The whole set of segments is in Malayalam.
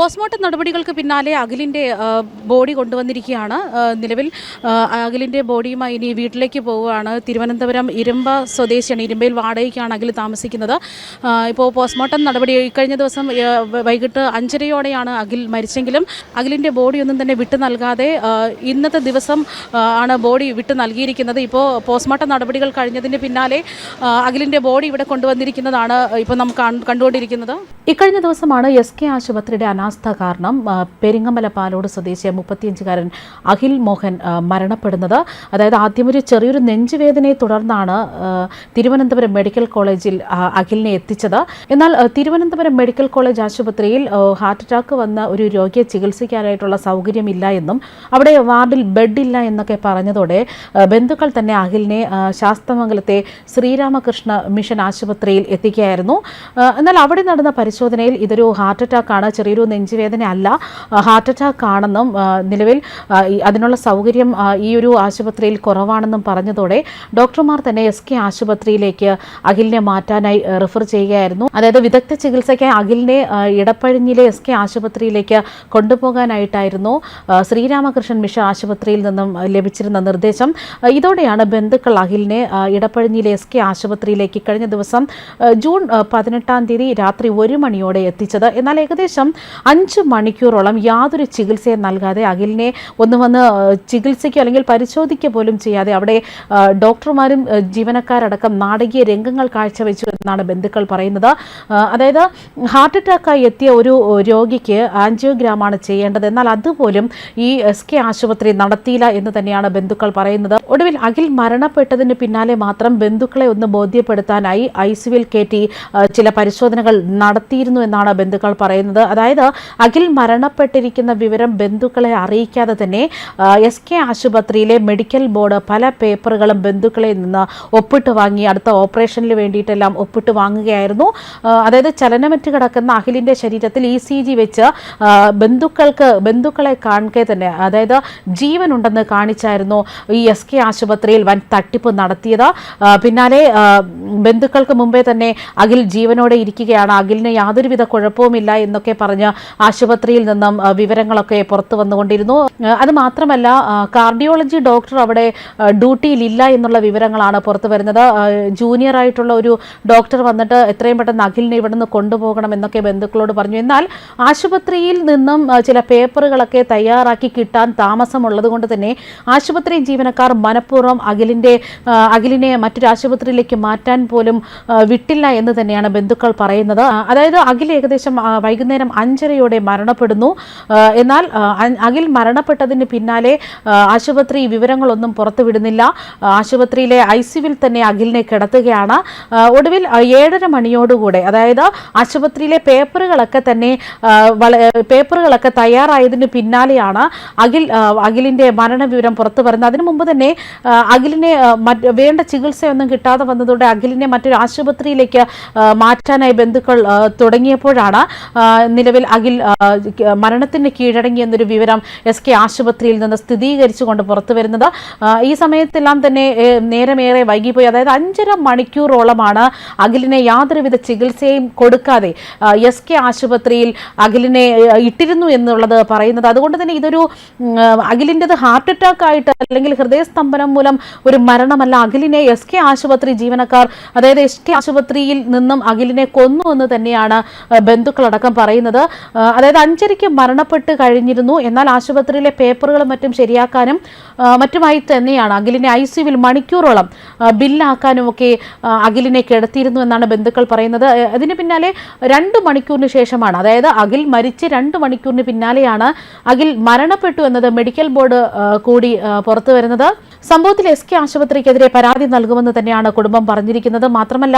പോസ്റ്റ്മോർട്ടം നടപടികൾക്ക് പിന്നാലെ അഖിലിന്റെ ബോഡി കൊണ്ടുവന്നിരിക്കുകയാണ്. നിലവിൽ അഖിലിന്റെ ബോഡിയുമായി ഇനി വീട്ടിലേക്ക് പോവുകയാണ്. തിരുവനന്തപുരം ഇരുമ്പ സ്വദേശിയാണ് ഇരുമ്പയിൽ വാടകയ്ക്കാണ് അഖിൽ താമസിക്കുന്നത്. ഇപ്പോൾ പോസ്റ്റ്മോർട്ടം നടപടി കഴിഞ്ഞ ദിവസം വൈകിട്ട് അഞ്ചരയോടെയാണ് അഖിൽ മരിച്ചെങ്കിലും അഖിലിന്റെ ബോഡിയൊന്നും തന്നെ വിട്ടു നൽകാതെ ഇന്നത്തെ ദിവസം ആണ് ബോഡി വിട്ടു നൽകിയിരിക്കുന്നത്. ഇപ്പോൾ പോസ്റ്റ്മോർട്ടം നടപടികൾ കഴിഞ്ഞതിന് പിന്നാലെ അഖിലിന്റെ ബോഡി ഇവിടെ കൊണ്ടുവന്നിരിക്കുന്നതാണ് ഇപ്പോൾ നമുക്ക് കാണ്- കണ്ടുകൊണ്ടിരിക്കുന്നത്. ഇക്കഴിഞ്ഞ ദിവസമാണ് എസ് കെ ആശുപത്രിയുടെ അനാസ്ഥ കാരണം പെരിങ്ങമല പാലോട് സ്വദേശിയ മുപ്പത്തിയഞ്ചുകാരൻ അഖിൽ മോഹൻ മരണപ്പെടുന്നത്. അതായത് ആദ്യം ഒരു ചെറിയൊരു നെഞ്ചുവേദനയെ തുടർന്നാണ് തിരുവനന്തപുരം മെഡിക്കൽ കോളേജിൽ അഖിലിനെ എത്തിച്ചത്. എന്നാൽ തിരുവനന്തപുരം മെഡിക്കൽ കോളേജ് ആശുപത്രിയിൽ ഹാർട്ട് അറ്റാക്ക് വന്ന ഒരു രോഗിയെ ചികിത്സിക്കാനായിട്ടുള്ള സൗകര്യമില്ല എന്നും അവിടെ വാർഡിൽ ബെഡില്ല എന്നൊക്കെ പറഞ്ഞതോടെ ബന്ധുക്കൾ തന്നെ അഖിലിനെ ശാസ്തമംഗലത്തെ ശ്രീരാമകൃഷ്ണ മിഷൻ ആശുപത്രിയിൽ എത്തിക്കുകയായിരുന്നു. എന്നാൽ അവിടെ നടന്ന പരിശോധനയിൽ ഇതൊരു ഹാർട്ട് അറ്റാക്കാണ് ചെറിയൊരു നെഞ്ചുവേദന അല്ല. ഹാർട്ട് അറ്റാക്ക് ആണെന്നും നിലവിൽ അതിനുള്ള സൗകര്യം ഈ ഒരു ആശുപത്രിയിൽ കുറവാണെന്നും പറഞ്ഞതോടെ ഡോക്ടർമാർ തന്നെ എസ് കെ ആശുപത്രിയിലേക്ക് അഖിലിനെ മാറ്റാനായി റെഫർ ചെയ്യുകയായിരുന്നു. അതായത് വിദഗ്ധ ചികിത്സയ്ക്കായി അഖിലിനെ ഇടപ്പഴിഞ്ഞിലെ എസ് കെ ആശുപത്രിയിലേക്ക് കൊണ്ടുപോകാനായിട്ടായിരുന്നു ശ്രീരാമകൃഷ്ണൻ മിഷ ആശുപത്രിയിൽ നിന്നും ലഭിച്ചിരുന്ന നിർദ്ദേശം. ഇതോടെയാണ് ബന്ധുക്കൾ അഖിലിനെ ഇടപ്പഴിഞ്ഞിലെ എസ് കെ ആശുപത്രിയിലേക്ക് കഴിഞ്ഞ ദിവസം ജൂൺ പതിനെട്ടാം തീയതി രാത്രി ഒരു മണിയോടെ എത്തിച്ചത്. എന്നാൽ ഏകദേശം അഞ്ച് മണിക്കൂറോളം യാതൊരു ചികിത്സയും നൽകാതെ അഖിലിനെ ഒന്ന് വന്ന് ചികിത്സയ്ക്കോ അല്ലെങ്കിൽ പരിശോധിക്കുക പോലും ചെയ്യാതെ അവിടെ ഡോക്ടർമാരും ജീവനക്കാരടക്കം നാടകീയ രംഗങ്ങൾ കാഴ്ചവെച്ചു എന്നാണ് ബന്ധുക്കൾ പറയുന്നത്. അതായത് ഹാർട്ട് അറ്റാക്കായി എത്തിയ ഒരു രോഗിക്ക് ആൻജിയോഗ്രാമാണ് ചെയ്യേണ്ടത്. എന്നാൽ അതുപോലും ഈ എസ് കെ ആശുപത്രി നടത്തിയില്ല എന്ന് തന്നെയാണ് ബന്ധുക്കൾ പറയുന്നത്. ഒടുവിൽ അഖിൽ മരണപ്പെട്ടതിന് പിന്നാലെ മാത്രം ബന്ധുക്കളെ ഒന്ന് ബോധ്യപ്പെടുത്താനായി ഐ സിവിൽ കയറ്റി ചില പരിശോധനകൾ നടത്തിയിരുന്നു എന്നാണ് ബന്ധുക്കൾ പറയുന്നത്. അതായത് അഖിൽ മരണപ്പെട്ടിരിക്കുന്ന വിവരം ബന്ധുക്കളെ അറിയിക്കാതെ തന്നെ എസ് കെ ആശുപത്രിയിലെ മെഡിക്കൽ ബോർഡ് പല പേപ്പറുകളും ബന്ധുക്കളിൽ നിന്ന് ഒപ്പിട്ട് വാങ്ങി അടുത്ത ഓപ്പറേഷനിൽ വേണ്ടിയിട്ടെല്ലാം ഒപ്പിട്ട് വാങ്ങുകയായിരുന്നു. അതായത് ചലനമറ്റ് കിടക്കുന്ന അഖിലിന്റെ ശരീരത്തിൽ ഇ സി ജി വെച്ച് ബന്ധുക്കൾക്ക് ബന്ധുക്കളെ കാണുക തന്നെ അതായത് ജീവനുണ്ടെന്ന് കാണിച്ചായിരുന്നു ഈ എസ് കെ ആശുപത്രിയിൽ വൻ തട്ടിപ്പ് നടത്തിയത്. പിന്നാലെ ബന്ധുക്കൾക്ക് മുമ്പേ തന്നെ അഖിൽ ജീവനോടെ ഇരിക്കുകയാണ്. അഖിലിന് യാതൊരുവിധ കുഴപ്പവുമില്ല എന്നൊക്കെ പറഞ്ഞ് ആശുപത്രിയിൽ നിന്നും വിവരങ്ങളൊക്കെ പുറത്തു വന്നുകൊണ്ടിരുന്നു. അത് മാത്രമല്ല കാർഡിയോളജി ഡോക്ടർ അവിടെ ഡ്യൂട്ടിയിൽ ഡ്യൂട്ടിയിലില്ല എന്നുള്ള വിവരങ്ങളാണ് പുറത്തു വരുന്നത്. ജൂനിയർ ആയിട്ടുള്ള ഒരു ഡോക്ടർ വന്നിട്ട് എത്രയും പെട്ടെന്ന് അഖിലിനെ ഇവിടെ നിന്ന് കൊണ്ടുപോകണം എന്നൊക്കെ ബന്ധുക്കളോട് പറഞ്ഞു. എന്നാൽ ആശുപത്രിയിൽ നിന്നും ചില പേപ്പറുകളൊക്കെ തയ്യാറാക്കി കിട്ടാൻ താമസമുള്ളത് കൊണ്ട് തന്നെ ആശുപത്രി ജീവനക്കാർ മനഃപൂർവം അഖിലിന്റെ ആ, അഖിലിനെ മറ്റൊരു ആശുപത്രിയിലേക്ക് മാറ്റാൻ പോലും വിട്ടില്ല എന്ന് തന്നെയാണ് ബന്ധുക്കൾ പറയുന്നത്. അതായത് അഖിൽ ഏകദേശം വൈകുന്നേരം വൈകുന്നേരം അഞ്ചരയോടെ മരണപ്പെടുന്നു. എന്നാൽ അഖിൽ മരണപ്പെട്ടതിന് പിന്നാലെ ആശുപത്രി വിവരങ്ങളൊന്നും പുറത്തുവിടുന്നില്ല. ആശുപത്രിയിലെ ഐ സിയുവിൽ തന്നെ അഖിലിനെ കിടത്തുകയാണ്. ഒടുവിൽ ഏഴര മണിയോടുകൂടെ അതായത് ആശുപത്രിയിലെ പേപ്പറുകളൊക്കെ തന്നെ പേപ്പറുകളൊക്കെ തയ്യാറായതിന് പിന്നാലെയാണ് അഖിൽ അഖിലിന്റെ മരണവിവരം പുറത്തു വരുന്നത്. അതിനു മുമ്പ് തന്നെ അഖിലിനെ വേണ്ട ചികിത്സയൊന്നും കിട്ടാതെ വന്നതോടെ അഖിലിനെ മറ്റൊരു ആശുപത്രിയിലേക്ക് മാറ്റാനായി ബന്ധുക്കൾ തുടങ്ങിയപ്പോഴാണ് നിലവിൽ ക- മരണത്തിന് കീഴടങ്ങി എന്നൊരു വിവരം എസ് കെ ആശുപത്രിയിൽ നിന്ന് സ്ഥിരീകരിച്ചുകൊണ്ട് പുറത്തു വരുന്നത്. ഈ സമയത്തെല്ലാം തന്നെ നേരമേറെ വൈകിപ്പോയി. അതായത് അഞ്ചര മണിക്കൂറോളമാണ് അഖിലിനെ യാതൊരുവിധ ചികിത്സയും കൊടുക്കാതെ എസ് കെ ആശുപത്രിയിൽ അഖിലിനെ ഇട്ടിരുന്നു എന്നുള്ളത് പറയുന്നത്. അതുകൊണ്ട് തന്നെ ഇതൊരു അഖിലിന്റെത് ഹാർട്ട് അറ്റാക്ക് ആയിട്ട് അല്ലെങ്കിൽ ഹൃദയസ്തംഭനം മൂലം ഒരു മരണമല്ല അഖിലിനെ എസ് കെ ആശുപത്രി ജീവനക്കാർ അതായത് എസ് കെ ആശുപത്രിയിൽ നിന്നും അഖിലിനെ കൊന്നു എന്ന് തന്നെയാണ് ബന്ധുക്കളടക്കം പറയുന്നത്. അതായത് അഞ്ചരയ്ക്ക് മരണപ്പെട്ട് കഴിഞ്ഞിരുന്നു. എന്നാൽ ആശുപത്രിയിലെ പേപ്പറുകളും മറ്റും ശരിയാക്കാനും മറ്റുമായി തന്നെയാണ് അഖിലിനെ ഐ സിയുവിൽ മണിക്കൂറോളം ബില്ലാക്കാനും ഒക്കെ അഖിലിനെ കിടത്തിയിരുന്നു എന്നാണ് ബന്ധുക്കൾ പറയുന്നത്. അതിന് പിന്നാലെ രണ്ട് മണിക്കൂറിന് ശേഷമാണ് അതായത് അഖിൽ മരിച്ച് രണ്ട് മണിക്കൂറിന് പിന്നാലെയാണ് അഖിൽ മരണപ്പെട്ടു എന്നത് മെഡിക്കൽ ബോർഡ് കൂടി പുറത്തു വരുന്നത്. സംഭവത്തിൽ എസ് കെ ആശുപത്രിക്കെതിരെ പരാതി നൽകുമെന്ന് തന്നെയാണ് കുടുംബം പറഞ്ഞിരിക്കുന്നത്. മാത്രമല്ല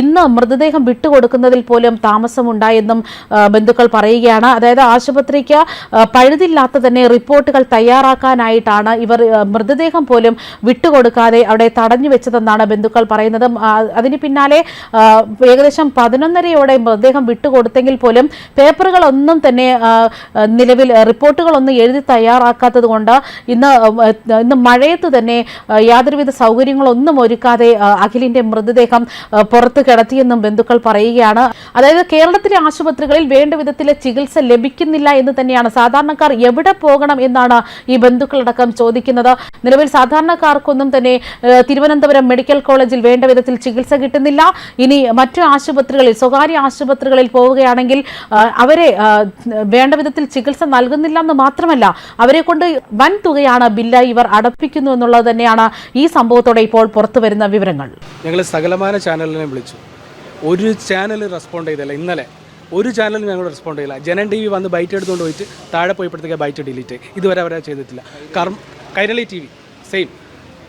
ഇന്ന് മൃതദേഹം വിട്ടുകൊടുക്കുന്നതിൽ പോലും താമസമുണ്ടായെന്നും ആ, പറയുകയാണ്. അതായത് ആശുപത്രിക്ക് പഴുതില്ലാത്ത തന്നെ റിപ്പോർട്ടുകൾ തയ്യാറാക്കാനായിട്ടാണ് ഇവർ മൃതദേഹം പോലും വിട്ടുകൊടുക്കാതെ അവിടെ തടഞ്ഞു വെച്ചതെന്നാണ് ബന്ധുക്കൾ പറയുന്നത്. അതിന് പിന്നാലെ ഏകദേശം പതിനൊന്നരയോടെ മൃതദേഹം വിട്ടുകൊടുത്തെങ്കിൽ പോലും പേപ്പറുകളൊന്നും തന്നെ നിലവിൽ റിപ്പോർട്ടുകളൊന്നും എഴുതി തയ്യാറാക്കാത്തത് കൊണ്ട് ഇന്ന് ഇന്ന് മഴയത്ത് തന്നെ യാതൊരുവിധ സൗകര്യങ്ങളൊന്നും ഒരുക്കാതെ അഖിലിന്റെ മൃതദേഹം പുറത്ത് കിടത്തിയെന്നും ബന്ധുക്കൾ പറയുകയാണ്. അതായത് കേരളത്തിലെ ആശുപത്രികളിൽ വേണ്ടവിധ വിധത്തിലെ ചികിത്സ ലഭിക്കുന്നില്ല എന്ന് തന്നെയാണ് സാധാരണക്കാർ എവിടെ പോകണം എന്നാണ് ഈ ബന്ധുക്കളടക്കം ചോദിക്കുന്നത്. നിലവിൽ സാധാരണക്കാർക്കൊന്നും തന്നെ തിരുവനന്തപുരം മെഡിക്കൽ കോളേജിൽ വേണ്ട വിധത്തിൽ ചികിത്സ കിട്ടുന്നില്ല. ഇനി മറ്റു ആശുപത്രികളിൽ സ്വകാര്യ ആശുപത്രികളിൽ പോവുകയാണെങ്കിൽ അവരെ വേണ്ട വിധത്തിൽ ചികിത്സ നൽകുന്നില്ല എന്ന് മാത്രമല്ല അവരെ കൊണ്ട് വൻ തുകയാണ് ബില്ലായി ഇവർ അടപ്പിക്കുന്നു എന്നുള്ളത് തന്നെയാണ് ഈ സംഭവത്തോടെ ഇപ്പോൾ പുറത്തു വരുന്ന വിവരങ്ങൾ. ഞങ്ങൾ സകലമാന ചാനലിനെ വിളിച്ചു. ഒരു ചാനൽ റെസ്പോണ്ട് ചെയ്തില്ല. ഇന്നലെ ഒരു ചാനലും ഞങ്ങൾ റെസ്പോണ്ട് ചെയ്യില്ല. ജനൻ ടി വി വന്ന് ബൈറ്റ് എടുത്തുകൊണ്ട് പോയിട്ട് താഴെ പോയപ്പോഴത്തേക്ക് ബൈറ്റ് ഡിലീറ്റ് ഇതുവരെ അവരെ ചെയ്തിട്ടില്ല. കർമ്മ കൈരളി ടി വി സെയിം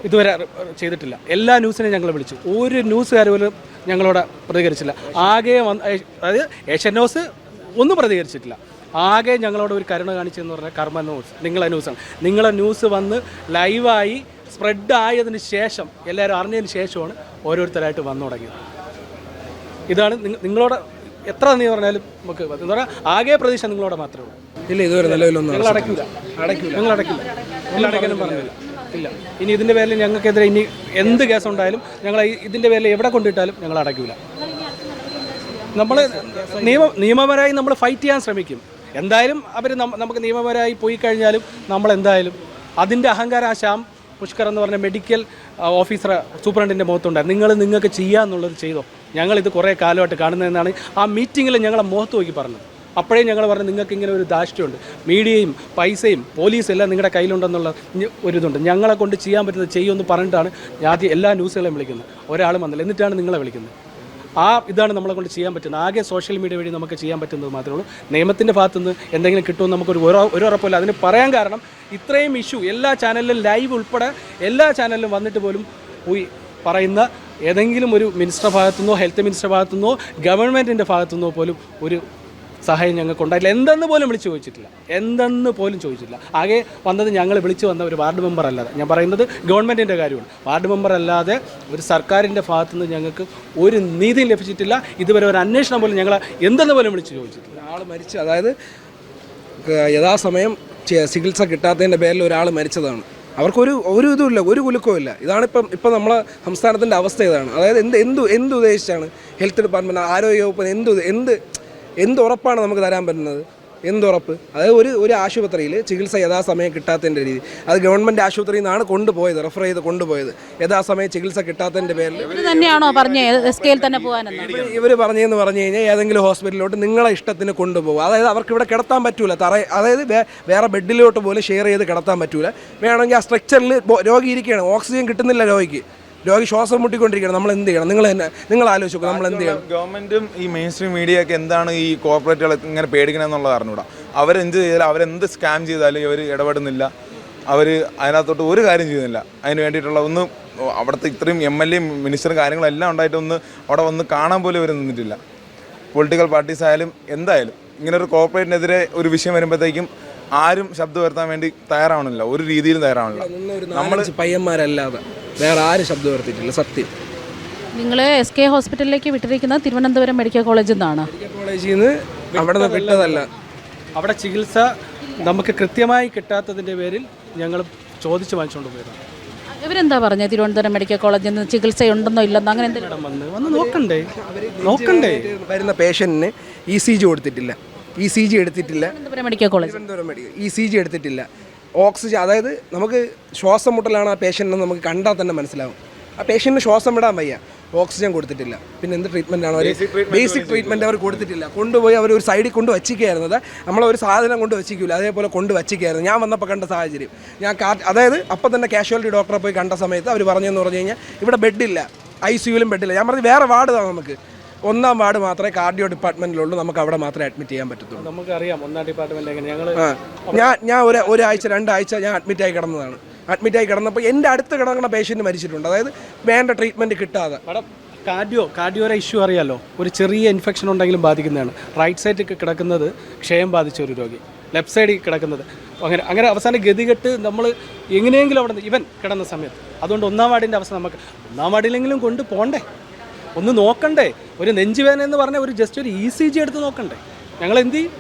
ഇതുവരെ ചെയ്തിട്ടില്ല. എല്ലാ ന്യൂസിനെയും ഞങ്ങൾ വിളിച്ചു. ഒരു ന്യൂസുകാർ പോലും ഞങ്ങളോട് പ്രതികരിച്ചില്ല. ആകെ വന്ന് അതായത് ഏഷ്യൻ ന്യൂസ് ഒന്നും പ്രതികരിച്ചിട്ടില്ല. ആകെ ഞങ്ങളോട് ഒരു കരുണ കാണിച്ചെന്ന് പറഞ്ഞാൽ കർമ്മ ന്യൂസ്. നിങ്ങളെ ന്യൂസാണ് നിങ്ങളെ ന്യൂസ് വന്ന് ലൈവായി സ്പ്രെഡ് ആയതിന് ശേഷം എല്ലാവരും അറിഞ്ഞതിന് ശേഷമാണ് ഓരോരുത്തരായിട്ട് വന്നു തുടങ്ങിയത്. ഇതാണ് നിങ്ങ- നിങ്ങളോട് എത്ര നന്ദി പറഞ്ഞാലും നമുക്ക് എന്താ പറയുക ആകെ പ്രതീക്ഷ നിങ്ങളോട് മാത്രമേ ഉള്ളൂ. ഇല്ല ഇതുവരെ നിലവിലൊന്നും നിങ്ങൾ അടയ്ക്കില്ല അടയ്ക്കില്ല നിങ്ങൾ അടയ്ക്കില്ല. നിങ്ങൾ അടയ്ക്കാനും പറഞ്ഞില്ല. ഇല്ല. ഇനി ഇതിന്റെ പേരിൽ ഞങ്ങൾക്കെതിരെ ഇനി എന്ത് കേസ് ഉണ്ടായാലും ഞങ്ങൾ ഇതിന്റെ പേരിൽ എവിടെ കൊണ്ടിട്ടാലും ഞങ്ങൾ അടയ്ക്കില്ല നമ്മൾ നിയമ നിയമപരമായി നമ്മൾ ഫൈറ്റ് ചെയ്യാൻ ശ്രമിക്കും. എന്തായാലും അവർ നമുക്ക് നിയമപരമായി പോയി കഴിഞ്ഞാലും നമ്മൾ എന്തായാലും അതിന്റെ അഹങ്കാരം ആ ശ്യാം പുഷ്കർ എന്ന് പറഞ്ഞ മെഡിക്കൽ ഓഫീസർ സൂപ്രണ്ടിന്റെ മുഖത്തുണ്ടായിരുന്നു. നിങ്ങൾ നിങ്ങൾക്ക് ചെയ്യാന്നുള്ളത് ചെയ്തോ? ഞങ്ങളിത് കുറേ കാലമായിട്ട് കാണുന്നതെന്നാണ് ആ മീറ്റിങ്ങിൽ ഞങ്ങളെ മുഖത്ത് നോക്കി പറഞ്ഞത്. അപ്പോഴേ ഞങ്ങൾ പറഞ്ഞു നിങ്ങൾക്ക് ഇങ്ങനെ ഒരു ധാഷ്ട്യമുണ്ട് മീഡിയയും പൈസയും പോലീസും എല്ലാം നിങ്ങളുടെ കയ്യിലുണ്ടെന്നുള്ള ഒരു ഇതുണ്ട്. ഞങ്ങളെ കൊണ്ട് ചെയ്യാൻ പറ്റുന്നത് ചെയ്യുമെന്ന് പറഞ്ഞിട്ടാണ് ആദ്യം എല്ലാ ന്യൂസുകളെയും വിളിക്കുന്നത്. ഒരാളും വന്നില്ല. എന്നിട്ടാണ് നിങ്ങളെ വിളിക്കുന്നത്. ആ ഇതാണ് നമ്മളെ കൊണ്ട് ചെയ്യാൻ പറ്റുന്നത്. ആകെ സോഷ്യൽ മീഡിയ വഴി നമുക്ക് ചെയ്യാൻ പറ്റുന്നത് മാത്രമേ ഉള്ളൂ. നിയമത്തിന്റെ ഭാഗത്തുനിന്ന് എന്തെങ്കിലും കിട്ടുമെന്ന് നമുക്കൊരു ഒരു ഉറപ്പില്ല അതിന് പറയാൻ കാരണം ഇത്രയും ഇഷ്യൂ എല്ലാ ചാനലിലും ലൈവ് ഉൾപ്പെടെ എല്ലാ ചാനലിലും വന്നിട്ട് പോലും പോയി പറയുന്ന ഏതെങ്കിലും ഒരു മിനിസ്റ്റർ ഭാഗത്തുനിന്നോ ഹെൽത്ത് മിനിസ്റ്റർ ഭാഗത്തുനിന്നോ ഗവൺമെന്റിന്റെ ഭാഗത്തുനിന്നോ പോലും ഒരു സഹായം ഞങ്ങൾക്ക് ഉണ്ടായിട്ടില്ല. എന്തെന്ന് പോലും വിളിച്ചു ചോദിച്ചിട്ടില്ല. എന്തെന്ന് പോലും ചോദിച്ചിട്ടില്ല. ആകെ വന്നത് ഞങ്ങൾ വിളിച്ചു വന്ന ഒരു വാർഡ് മെമ്പർ അല്ലാതെ. ഞാൻ പറയുന്നത് ഗവൺമെന്റിന്റെ കാര്യമാണ്. വാർഡ് മെമ്പർ അല്ലാതെ ഒരു സർക്കാരിന്റെ ഭാഗത്തുനിന്ന് ഞങ്ങൾക്ക് ഒരു നീതിയും ലഭിച്ചിട്ടില്ല. ഇതുവരെ ഒരു അന്വേഷണം പോലും ഞങ്ങൾ എന്തെന്ന് പോലും വിളിച്ചു ചോദിച്ചിട്ടില്ല. ഒരാൾ മരിച്ചു അതായത് യഥാസമയം ചികിത്സ കിട്ടാത്തതിന്റെ പേരിൽ ഒരാൾ മരിച്ചതാണ്. അവർക്കൊരു ഒരു ഇതുമില്ല. ഒരു കുലുക്കവും ഇല്ല. ഇതാണിപ്പം ഇപ്പം നമ്മളെ സംസ്ഥാനത്തിന്റെ അവസ്ഥ ഇതാണ്. അതായത് എന്ത് എന്ത് എന്ത് ഉദ്ദേശിച്ചാണ് ഹെൽത്ത് ഡിപ്പാർട്ട്മെന്റ് ആരോഗ്യ വകുപ്പ് എന്ത് എന്ത് എന്ത് ഉറപ്പാണ് നമുക്ക് തരാൻ പറ്റുന്നത്? എന്തുറപ്പ്? അതായത് ഒരു ഒരു ആശുപത്രിയിൽ ചികിത്സ യഥാസമയം കിട്ടാത്തതിന്റെ രീതി. അത് ഗവൺമെന്റ് ആശുപത്രിയിൽ നിന്നാണ് കൊണ്ടുപോയത് റെഫർ ചെയ്ത് കൊണ്ടുപോയത്. യഥാസമയം ചികിത്സ കിട്ടാത്തതിന്റെ പേരിൽ തന്നെയാണോ തന്നെ ഇവർ പറഞ്ഞതെന്ന് പറഞ്ഞു കഴിഞ്ഞാൽ ഏതെങ്കിലും ഹോസ്പിറ്റലിലോട്ട് നിങ്ങളെ ഇഷ്ടത്തിന് കൊണ്ടുപോകും. അതായത് അവർക്ക് ഇവിടെ കിടത്താൻ പറ്റൂല. തറ അതായത് വേറെ ബെഡിലോട്ട് പോലും ഷെയർ ചെയ്ത് കിടത്താൻ പറ്റൂല. വേണമെങ്കിൽ ആ സ്ട്രക്ചറിൽ രോഗി ഇരിക്കുകയാണ്. ഓക്സിജൻ കിട്ടുന്നില്ല രോഗിക്ക്. രോഗി ശ്വാസം മുട്ടിക്കൊണ്ടിരിക്കുകയാണ്. നമ്മൾ എന്ത് ചെയ്യണം? നിങ്ങൾ തന്നെ നിങ്ങൾ ആലോചിക്കും നമ്മൾ എന്ത് ചെയ്യണം? ഗവൺമെന്റും ഈ മെയിൻ സ്ട്രീം മീഡിയ ഒക്കെ എന്താണ് ഈ കോർപ്പറേറ്റുകൾ ഇങ്ങനെ പേടിക്കണമെന്നുള്ളത് അറിഞ്ഞൂടാ അവരെന്ത് ചെയ്താലും അവരെന്ത് സ്കാം ചെയ്താലും ഇവർ ഇടപെടുന്നില്ല. അവർ അതിനകത്തോട്ട് ഒരു കാര്യം ചെയ്യുന്നില്ല. അതിന് വേണ്ടിയിട്ടുള്ള ഒന്ന് അവിടുത്തെ ഇത്രയും എം എൽ എ മിനിസ്റ്ററും കാര്യങ്ങളെല്ലാം ഉണ്ടായിട്ട് ഒന്ന് അവിടെ വന്ന് കാണാൻ പോലും ഇവർ നിന്നിട്ടില്ല. പൊളിറ്റിക്കൽ പാർട്ടീസ് ആയാലും എന്തായാലും ഇങ്ങനെ ഒരു കോർപ്പറേറ്റിനെതിരെ ഒരു വിഷയം വരുമ്പോഴത്തേക്കും ആരും ശബ്ദം ഉയർത്താൻ വേണ്ടി തയ്യാറാവണില്ല. ഒരു രീതിയിലും തയ്യാറാവണില്ല. നമ്മൾ പയ്യന്മാരല്ലാതെ വേറെ ആരും ശബ്ദം ഉയർത്തിയിട്ടില്ല സത്യം. നിങ്ങൾ എസ് കെ ഹോസ്പിറ്റലിലേക്ക് വിട്ടിരിക്കുന്നത് തിരുവനന്തപുരം മെഡിക്കൽ കോളേജിൽ നിന്നാണ്. മെഡിക്കൽ കോളേജിൽ നിന്ന് അവിടെ നിന്ന് വിട്ടതല്ല. അവിടെ ചികിത്സ നമുക്ക് കൃത്യമായി കിട്ടാത്തതിന്റെ പേരിൽ ഞങ്ങൾ ചോദിച്ച് വാങ്ങിച്ചുകൊണ്ട് പോയതാണ് ഇവരെന്താ പറഞ്ഞത് തിരുവനന്തപുരം മെഡിക്കൽ കോളേജിൽ നിന്ന് ചികിത്സയുണ്ടെന്നോ ഇല്ലെന്നോ? അങ്ങനെ എന്തെങ്കിലും വന്ന് വന്ന് നോക്കണ്ടേ? നോക്കണ്ടേ? വരുന്ന പേഷ്യന്റിന് ഇ സി ജി കൊടുത്തിട്ടില്ല. ഇ സി ജി എടുത്തിട്ടില്ല. Thiruvananthapuram medical college Thiruvananthapuram medical E C G എടുത്തിട്ടില്ല. ഓക്സിജൻ അതായത് നമുക്ക് ശ്വാസം മുട്ടലാണ് ആ പേഷ്യന്റ് നമുക്ക് കണ്ടാൽ തന്നെ മനസ്സിലാവും. ആ പേഷ്യന്റിന് ശ്വാസം വിടാൻ വയ്യ. ഓക്സിജൻ കൊടുത്തിട്ടില്ല. പിന്നെ എന്ത് ട്രീറ്റ്മെന്റ് ആണ് അവർ ബേസിക് ട്രീറ്റ്മെന്റ് അവർ കൊടുത്തിട്ടില്ല. കൊണ്ടുപോയി അവർ ഒരു സൈഡിൽ കൊണ്ട് വച്ചിരിക്കുന്നത് നമ്മളൊരു സാധനം കൊണ്ട് വച്ചിക്കില്ല അതേപോലെ കൊണ്ട് വച്ചിരിക്കുന്നത് ഞാൻ വന്നപ്പോൾ കണ്ട സാഹചര്യം. ഞാൻ അതായത് അപ്പം തന്നെ കാഷ്വാലിറ്റി ഡോക്ടറെ പോയി കണ്ട സമയത്ത് അവർ പറഞ്ഞതെന്ന് പറഞ്ഞു കഴിഞ്ഞാൽ ഇവിടെ ബെഡില്ല ഐ സിയുലും ബെഡില്ല ഞാൻ പറഞ്ഞു വേറെ വാർഡ് നമുക്ക്. ഒന്നാം വാർഡ് മാത്രമേ കാർഡിയോ ഡിപ്പാർട്ട്മെന്റിലുള്ളൂ. നമുക്ക് അവിടെ മാത്രമേ അഡ്മിറ്റ് ചെയ്യാൻ പറ്റത്തുള്ളൂ. നമുക്കറിയാം ഒന്നാം ഡിപ്പാർട്ട്മെന്റ് ഞങ്ങൾ ഞാൻ ഞാൻ ഒരു ഒരാഴ്ച രണ്ടാഴ്ച ഞാൻ അഡ്മിറ്റ് ആയി കിടന്നതാണ്. അഡ്മിറ്റ് ആയി കിടന്നപ്പോൾ എന്റെ അടുത്ത് കിടക്കുന്ന പേഷ്യന്റ് മരിച്ചിട്ടുണ്ട്. അതായത് വേണ്ട ട്രീറ്റ്മെന്റ് കിട്ടാതെ. കാർഡിയോ കാർഡിയോയുടെ ഇഷ്യൂ അറിയാലോ? ഒരു ചെറിയ ഇൻഫെക്ഷൻ ഉണ്ടെങ്കിലും ബാധിക്കുന്നതാണ്. റൈറ്റ് സൈഡിൽ കിടക്കുന്നത് ക്ഷയം ബാധിച്ച ഒരു രോഗി. ലെഫ്റ്റ് സൈഡിൽ കിടക്കുന്നത്. അങ്ങനെ അങ്ങനെ അവസാനം ഗതികെട്ട് നമ്മൾ എങ്ങനെയെങ്കിലും അവിടെ ഇവൻ കിടന്ന സമയത്ത്. അതുകൊണ്ട് ഒന്നാം വാർഡിന്റെ അവസ്ഥ നമുക്ക് ഒന്നാം വാർഡിലെങ്കിലും കൊണ്ട് പോണ്ടേ? ഒന്ന് നോക്കണ്ടേ? ഒരു നെഞ്ചുവേദന എന്ന് പറഞ്ഞാൽ ഒരു ജസ്റ്റ് ഒരു ഇ സി ജി എടുത്ത് നോക്കണ്ടേ? ഞങ്ങൾ എന്ത് ചെയ്യും?